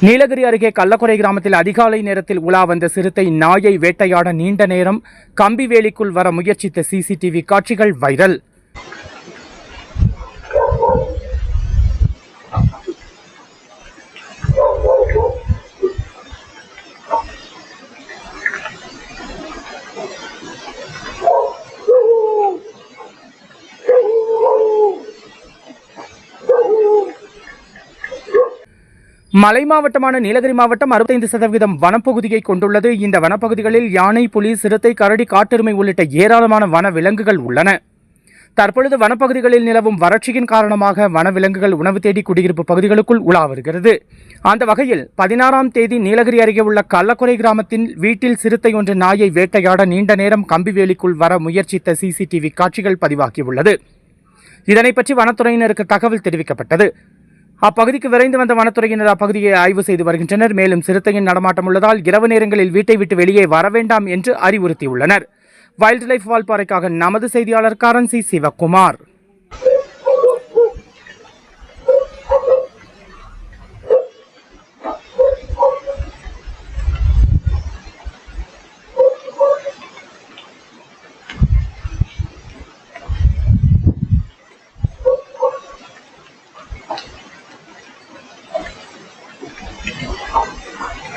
நீலகிரி அருகே கள்ளக்குறை கிராமத்தில் அதிகாலை நேரத்தில் உலா வந்த சிறுத்தை நாயை வேட்டையாட நீண்ட நேரம் கம்பி வேலிக்குள் வர முயற்சித்த சிசிடிவி காட்சிகள் வைரல். மலை மாவட்டமான நீலகிரி மாவட்டம் அறுபத்தைந்து சதவீதம் வனப்பகுதியை கொண்டுள்ளது. இந்த வனப்பகுதிகளில் யானை புலி சிறுத்தை கரடி காட்டெருமை உள்ளிட்ட ஏராளமான வன விலங்குகள் உள்ளன. தற்பொழுது வனப்பகுதிகளில் நிலவும் வறட்சியின் காரணமாக வனவிலங்குகள் உணவு தேடி குடியிருப்பு பகுதிகளுக்குள் உலா வருகிறது. அந்த வகையில் பதினாறாம் தேதி நீலகிரி அருகே உள்ள கள்ளக்குறை கிராமத்தின் வீட்டில் சிறுத்தை ஒன்று நாயை வேட்டையாட நீண்ட நேரம் கம்பிவேலிக்குள் வர முயற்சித்த சிசிடிவி காட்சிகள் பதிவாகியுள்ளது. இதனை பற்றி வனத்துறையினருக்கு தகவல் தெரிவிக்கப்பட்டது. அப்பகுதிக்கு விரைந்து வந்த வனத்துறையினர் அப்பகுதியை ஆய்வு செய்து வருகின்றனர். மேலும் சிறுத்தையின் நடமாட்டம் உள்ளதால் இரவு நேரங்களில் வீட்டை விட்டு வெளியே வர வேண்டாம் என்று அறிவுறுத்தியுள்ளனர். வைல்ட் லைஃப் வால்பாறைக்காக நமது செய்தியாளர் கரன்சி சிவக்குமார் 好。